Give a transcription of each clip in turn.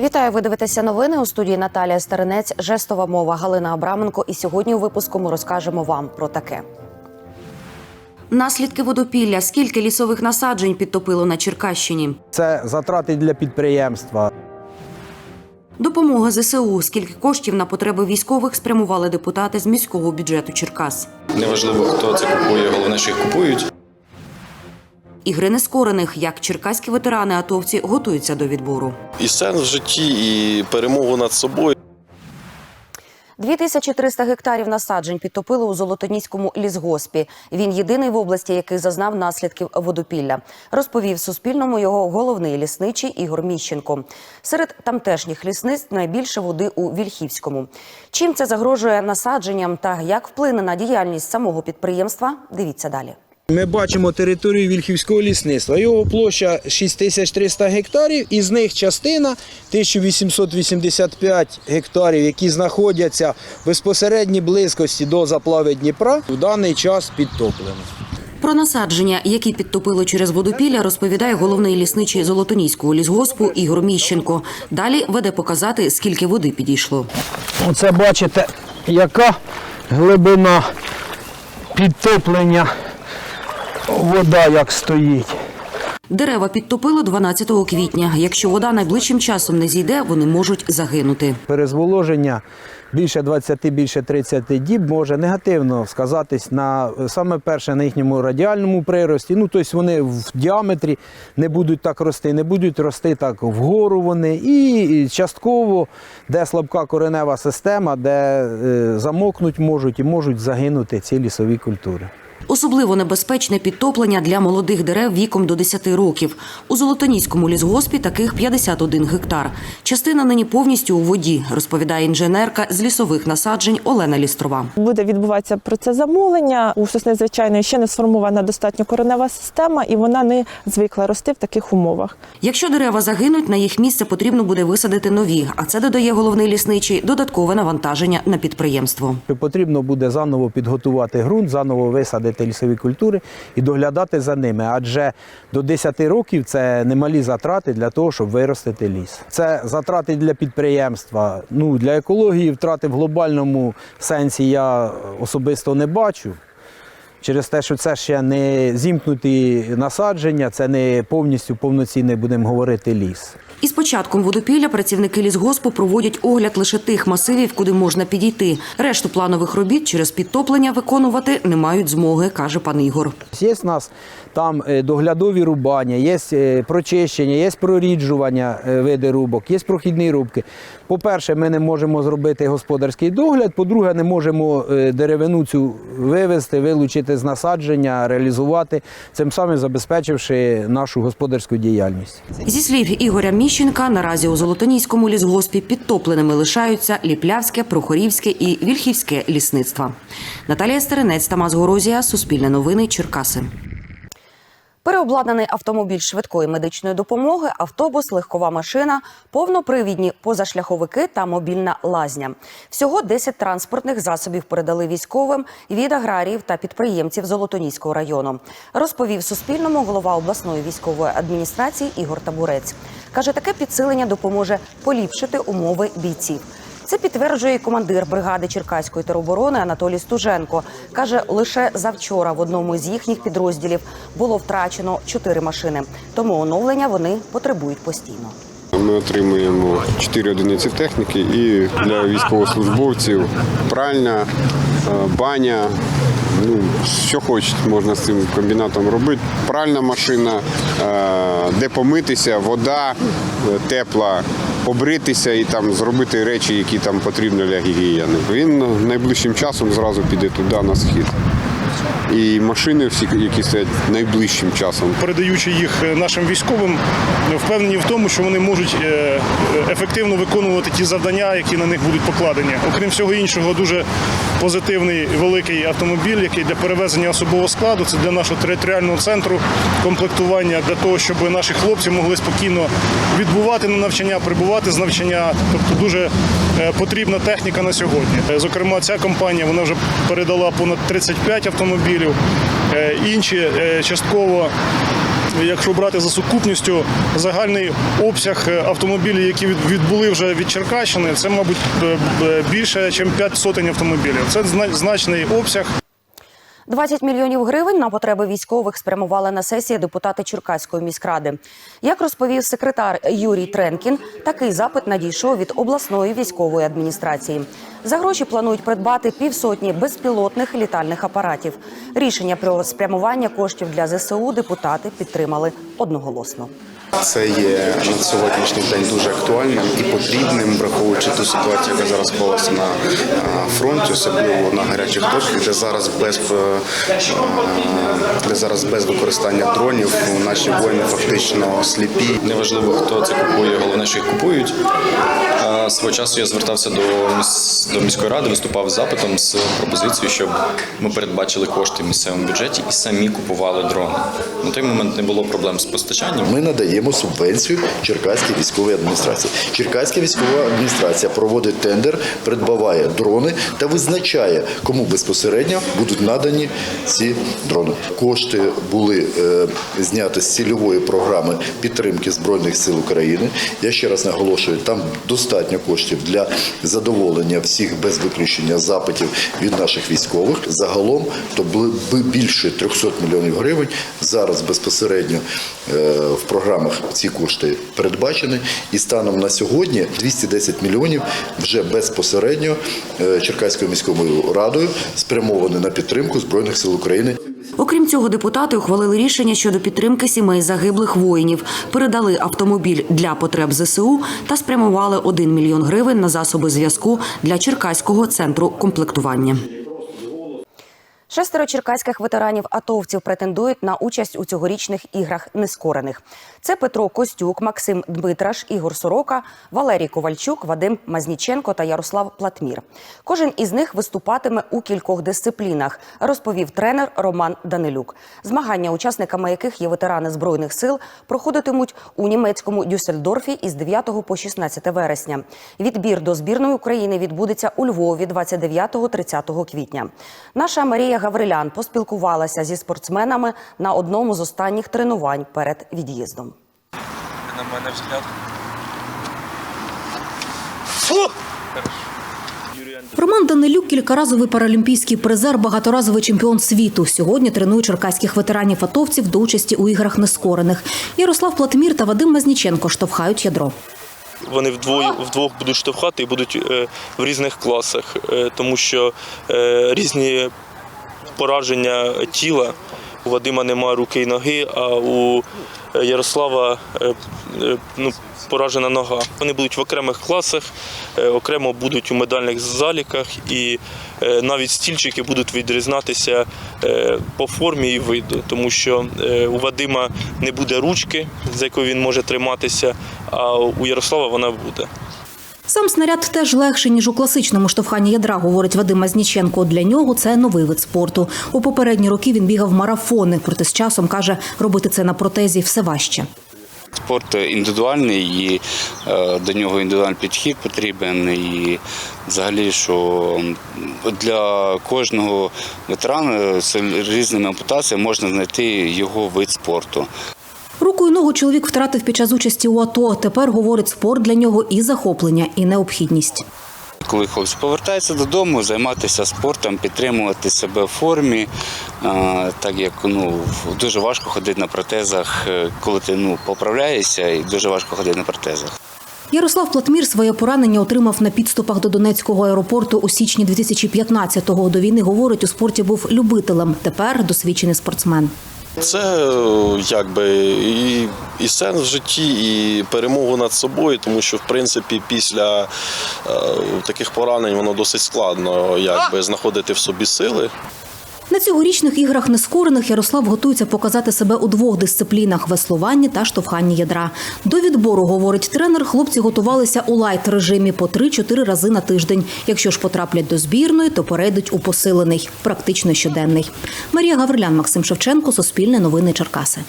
Вітаю, ви дивитеся новини у студії Наталія Старинець, жестова мова Галина Абраменко. І сьогодні у випуску ми розкажемо вам про таке. Наслідки водопілля. Скільки лісових насаджень підтопило на Черкащині? Це затрати для підприємства. Допомога ЗСУ. Скільки коштів на потреби військових спрямували депутати з міського бюджету Черкас? Неважливо, хто це купує, головне, що їх купують. Ігри нескорених. Як черкаські ветерани атовці готуються до відбору. і сенс в житті, і перемогу над собою. 2300 гектарів насаджень підтопили у Золотоніському лісгоспі. Він єдиний в області, який зазнав наслідків водопілля. Розповів Суспільному його головний лісничий Ігор Міщенко. Серед тамтешніх лісниць найбільше води у Вільхівському. Чим це загрожує насадженням та як вплине на діяльність самого підприємства? Дивіться далі. Ми бачимо територію Вільхівського лісництва. Його площа 6300 гектарів, із них частина 1885 гектарів, які знаходяться в безпосередній близькості до заплави Дніпра, в даний час підтоплено. Про насадження, які підтопило через водопілля, розповідає головний лісничий Золотоніського лісгоспу Ігор Міщенко. Далі веде показати, скільки води підійшло. Оце бачите, яка глибина підтоплення вода як стоїть. Дерева підтопило 12 квітня. Якщо вода найближчим часом не зійде, вони можуть загинути. Перезволоження більше 20, більше 30 діб може негативно сказатись на саме перше на їхньому радіальному прирості. Ну, тобто вони в діаметрі не будуть так рости, не будуть рости так вгору вони. І частково, де слабка коренева система, де е, замокнуть можуть і можуть загинути ці лісові культури. Особливо небезпечне підтоплення для молодих дерев віком до 10 років. У Золотоніському лісгоспі таких 51 гектар. Частина нині повністю у воді, розповідає інженерка з лісових насаджень Олена Лістрова. Буде відбуватися процес замулення. У сосни, звичайно, ще не сформована достатньо коренева система, і вона не звикла рости в таких умовах. Якщо дерева загинуть, на їх місце потрібно буде висадити нові, а це додає головний лісничий додаткове навантаження на підприємство. Потрібно буде заново підготувати ґрунт, заново висадити лісові культури і доглядати за ними. Адже до 10 років це немалі затрати для того, щоб виростити ліс. Це затрати для підприємства. Ну для екології втрати в глобальному сенсі я особисто не бачу. Через те, що це ще не зімкнуті насадження, це не повністю повноцінний, будемо говорити, ліс. Із початком водопілля працівники лісгоспу проводять огляд лише тих масивів, куди можна підійти. Решту планових робіт через підтоплення виконувати не мають змоги, каже пан Ігор. Є в нас там е, доглядові рубання, є е, прочищення, є проріджування е, види рубок, є прохідні рубки. По-перше, ми не можемо зробити господарський догляд. По-друге, не можемо деревину цю вивезти, вилучити з насадження, реалізувати, цим самим забезпечивши нашу господарську діяльність. Зі слів Ігоря Міщенка, наразі у Золотоніському лісгоспі підтопленими лишаються Ліплявське, Прохорівське і Вільхівське лісництва. Наталія Стеренець, Тамас Горозія, Суспільне новини, Черкаси. Переобладнаний автомобіль швидкої медичної допомоги, автобус, легкова машина, повнопривідні позашляховики та мобільна лазня. Всього 10 транспортних засобів передали військовим від аграріїв та підприємців Золотоніського району. Розповів Суспільному голова обласної військової адміністрації Ігор Табурець. Каже, таке підсилення допоможе поліпшити умови бійців. Це підтверджує командир бригади Черкаської тероборони Анатолій Стуженко. Каже, лише завчора в одному з їхніх підрозділів було втрачено чотири машини. Тому оновлення вони потребують постійно. Ми отримуємо 4 одиниці техніки і для військовослужбовців пральня, е, баня. Ну, що хочуть, можна з цим комбінатом робити. Пральна машина, е, де помитися, вода е, тепла, побритися і там зробити речі, які там потрібні для гігієни. Він найближчим часом зразу піде туди на схід. І машини всі, які стоять найближчим часом, передаючи їх е, нашим військовим, впевнені в тому, що вони можуть е, ефективно виконувати ті завдання, які на них будуть покладені. Окрім всього іншого, дуже позитивний великий автомобіль, який для перевезення особового складу. Це для нашого територіального центру комплектування для того, щоб наші хлопці могли спокійно відбувати на навчання, прибувати з навчання. Тобто дуже е, потрібна техніка на сьогодні. Е, Зокрема, ця компанія вона вже передала понад 35 автомобілів. Е, Інші е, частково якщо брати за сукупністю загальний обсяг е, автомобілів, які відбули вже від Черкащини, це, мабуть, більше, ніж 5 сотень автомобілів. Це значний обсяг. 20 мільйонів гривень на потреби військових спрямували на сесії депутати Черкаської міськради. Як розповів секретар Юрій Тренкін, такий запит надійшов від обласної військової адміністрації. За гроші планують придбати півсотні безпілотних літальних апаратів. Рішення про спрямування коштів для ЗСУ депутати підтримали одноголосно. Це є на сьогоднішній день дуже актуальним і потрібним, враховуючи ту ситуацію, яка зараз склалася на а, фронті, особливо на гарячих точках, де зараз без е, де зараз без використання дронів наші воїни фактично сліпі. Неважливо, хто це купує, головне, що їх купують. А, Свого часу я звертався до, до міської ради, виступав з запитом з пропозицією, щоб ми передбачили кошти в місцевому бюджеті і самі купували дрони. На той момент не було проблем з постачанням. Ми надаємо субвенцію Черкаській військовій адміністрації. Черкаська військова адміністрація проводить тендер, придбаває дрони та визначає, кому безпосередньо будуть надані ці дрони. Кошти були е, зняті з цільової програми підтримки збройних сил України. Я ще раз наголошую, там достатньо коштів для задоволення всіх без виключення запитів від наших військових. Загалом то були більше 300 мільйонів гривень. Зараз безпосередньо е, в програмах ці кошти передбачені. І станом на сьогодні 210 мільйонів вже безпосередньо е, Черкаською міською радою спрямовані на підтримку збройних сил України. Окрім цього, депутати ухвалили рішення щодо підтримки сімей загиблих воїнів, передали автомобіль для потреб ЗСУ та спрямували 1 мільйон гривень на засоби зв'язку для Черкаського центру комплектування. Шестеро черкаських ветеранів атовців претендують на участь у цьогорічних іграх нескорених. Це Петро Костюк, Максим Дмитраш, Ігор Сорока, Валерій Ковальчук, Вадим Мазніченко та Ярослав Платмір. Кожен із них виступатиме у кількох дисциплінах, розповів тренер Роман Данилюк. Змагання, учасниками яких є ветерани збройних сил, проходитимуть у німецькому Дюссельдорфі із 9 по 16 вересня. Відбір до збірної України відбудеться у Львові 29-30 квітня. Наша Марія Гаврилян поспілкувалася зі спортсменами на одному з останніх тренувань перед від'їздом. на мене взгляд. Роман Данилюк кількаразовий паралімпійський призер, багаторазовий чемпіон світу. Сьогодні тренує черкаських ветеранів атовців до участі у іграх нескорених. Ярослав Платмір та Вадим Мазніченко штовхають ядро. Вони вдвоє вдвох будуть штовхати і будуть е, в різних класах, е, тому що е, різні пораження тіла. У Вадима немає руки і ноги, а у е, Ярослава е, е, ну, поражена нога. Вони будуть в окремих класах, окремо будуть у медальних заліках, і навіть стільчики будуть відрізнятися е, по формі і виду, тому що у Вадима не буде ручки, за якою він може триматися, а у Ярослава вона буде. Сам снаряд теж легший, ніж у класичному штовханні ядра, говорить Вадим Мазніченко. Для нього це новий вид спорту. У попередні роки він бігав марафони, проте з часом каже, робити це на протезі все важче. Спорт індивідуальний і е, до нього індивідуальний підхід потрібен. І взагалі, що для кожного ветерана з різними ампутаціями можна знайти його вид спорту. Руку і ногу чоловік втратив під час участі у АТО. Тепер говорить, спорт для нього і захоплення, і необхідність. Коли хлопець повертається додому, займатися спортом, підтримувати себе в формі, так як ну дуже важко ходити на протезах, е, коли ти ну поправляєшся, і дуже важко ходити на протезах. Ярослав Платмір своє поранення отримав на підступах до Донецького аеропорту у січні 2015-го. До війни говорить, у спорті був любителем. Тепер досвідчений спортсмен. Це е, якби і, і сенс в житті, і перемогу над собою, тому що в принципі після е, таких поранень воно досить складно якби знаходити в собі сили. На цьогорічних іграх нескорених Ярослав готується показати себе у двох дисциплінах веслуванні та штовханні ядра. До відбору, говорить тренер, хлопці готувалися у лайт режимі по 3-4 рази на тиждень. Якщо ж потраплять до збірної, то перейдуть у посилений, практично щоденний. Марія Гаврилян, Максим Шевченко, Суспільне новини Черкаси.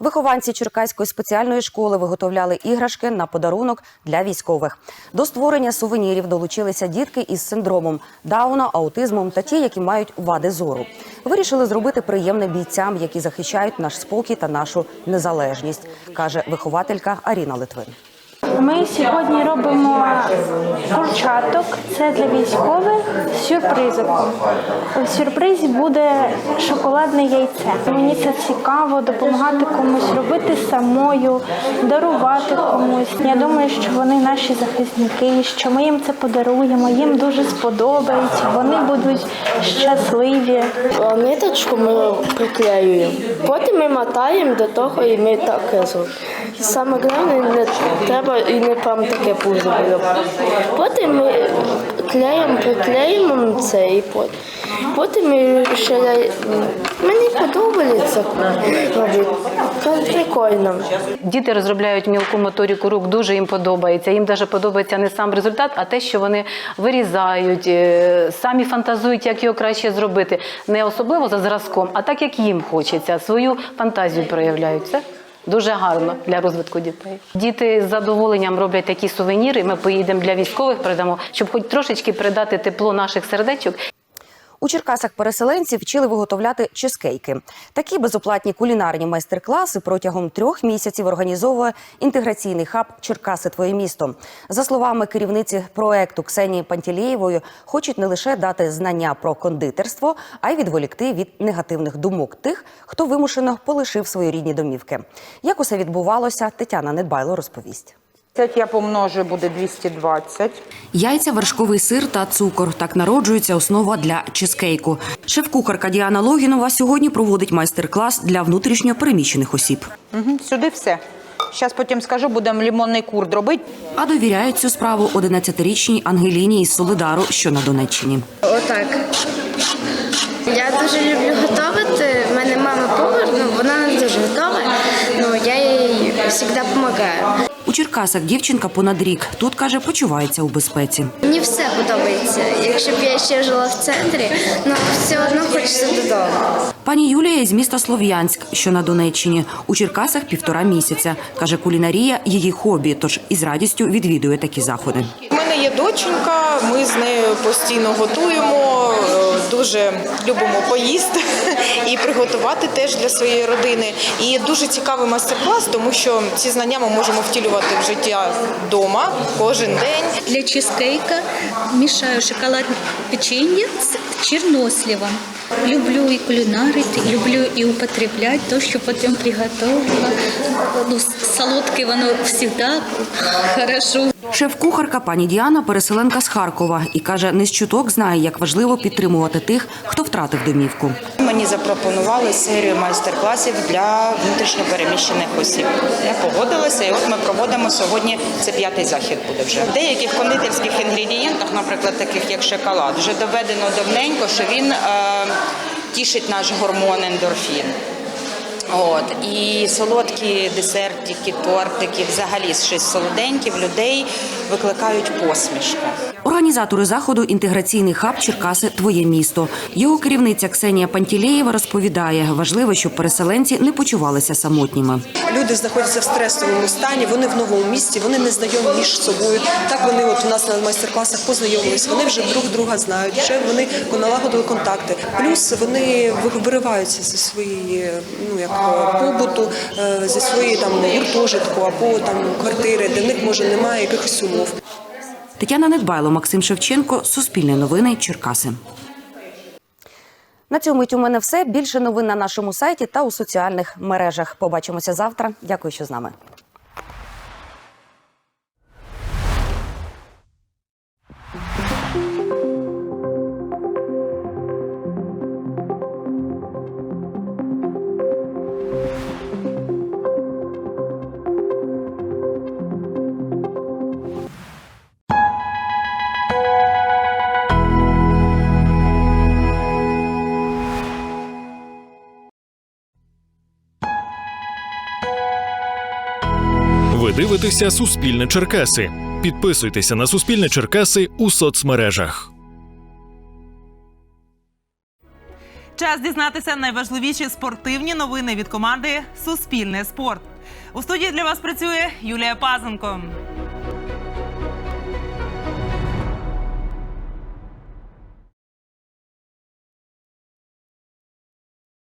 Вихованці Черкаської спеціальної школи виготовляли іграшки на подарунок для військових. До створення сувенірів долучилися дітки із синдромом Дауна, аутизмом та ті, які мають вади зору. Вирішили зробити приємне бійцям, які захищають наш спокій та нашу незалежність, каже вихователька Аріна Литвин. Ми сьогодні робимо курчаток. Це для військових з сюрпризиком. В сюрпризі буде шоколадне яйце. Мені це цікаво допомагати комусь робити самою, дарувати комусь. Я думаю, що вони наші захисники, що ми їм це подаруємо. Їм дуже сподобається. Вони будуть щасливі. Ниточку ми приклеюємо. Потім ми мотаємо до того і ми так разом. Саме головне, не треба і не прям таке пузо було. Потім ми клеїмо, приклеїмо це і потім. Потім ми ще мені подобається робити. Прикольно. Діти розробляють мілку моторику рук, дуже їм подобається. Їм навіть подобається не сам результат, а те, що вони вирізають, е, самі фантазують, як його краще зробити. Не особливо за зразком, а так, як їм хочеться, свою фантазію проявляють. Це дуже гарно для розвитку дітей. Діти з задоволенням роблять такі сувеніри. Ми поїдемо для військових, передамо, щоб хоч трошечки передати тепло наших сердечок. У Черкасах переселенці вчили виготовляти чизкейки. Такі безоплатні кулінарні майстер-класи протягом трьох місяців організовує інтеграційний хаб Черкаси Твоє місто. За словами керівниці проекту Ксенії Пантілєєвої, хочуть не лише дати знання про кондитерство, а й відволікти від негативних думок тих, хто вимушено полишив свої рідні домівки. Як усе відбувалося, Тетяна Недбайло розповість. 10 я помножу, буде 220. Яйця, вершковий сир та цукор. Так народжується основа для чизкейку. Шеф-кухарка Діана Логінова сьогодні проводить майстер-клас для внутрішньо переміщених осіб. Угу, сюди все. Зараз потім скажу, будемо лимонний курд робити. А довіряють цю справу 11-річній Ангеліні із Солидару, що на Донеччині. Отак. Я дуже люблю готувати. У мене мама повар, ну вона не дуже готова. Ну я їй завжди допомагаю. У Черкасах дівчинка понад рік. Тут каже, почувається у безпеці. Мені все подобається. Якщо б я ще жила в центрі, ну все одно хочеться додому. Пані Юлія із міста Слов'янськ, що на Донеччині. У Черкасах півтора місяця. Каже, кулінарія її хобі, тож із радістю відвідує такі заходи. Є доченька, ми з нею постійно готуємо, е, дуже любимо поїсти і приготувати теж для своєї родини. І дуже цікавий майстер-клас, тому що ці знання ми можемо втілювати в життя вдома кожен день. Для чизкейка Мішаю шоколадне печенье с черносливом. Люблю і кулінарити, люблю і употреблять то, що потім приготовила. Ну, солодке воно завжди хорошо. Шеф-кухарка пані Діана переселенка з Харкова і каже, не з чуток знає, як важливо підтримувати тих, хто втратив домівку. Мені запропонували серію майстер-класів для внутрішньопереміщених осіб. Я погодилася, і от ми проводимо сьогодні. Це п'ятий захід буде вже. В деяких кондитерських інгредієнтах, наприклад, таких як шоколад, вже доведено давненько, що він е, тішить наш гормон ендорфін. От і солодкі десертики, тортики, взагалі щось солоденьке в людей викликають посмішку. Організатори заходу інтеграційний хаб Черкаси Твоє місто. Його керівниця Ксенія Пантілеєва розповідає, важливо, щоб переселенці не почувалися самотніми. Люди знаходяться в стресовому стані, вони в новому місці, вони не знайомі між собою. Так вони от у нас на майстер-класах познайомились. Вони вже друг друга знають, вже вони налагодили контакти. Плюс вони вириваються зі своєї ну як побуту, е, зі своєї там гуртожитку або там квартири, де в них може немає якихось умов. Тетяна Недбайло, Максим Шевченко, Суспільне новини, Черкаси. На цьому у мене все. Більше новин на нашому сайті та у соціальних мережах. Побачимося завтра. Дякую, що з нами. Ви дивитеся Суспільне Черкаси. Підписуйтеся на Суспільне Черкаси у соцмережах. Час дізнатися найважливіші спортивні новини від команди Суспільне спорт. У студії для вас працює Юлія Пазенко.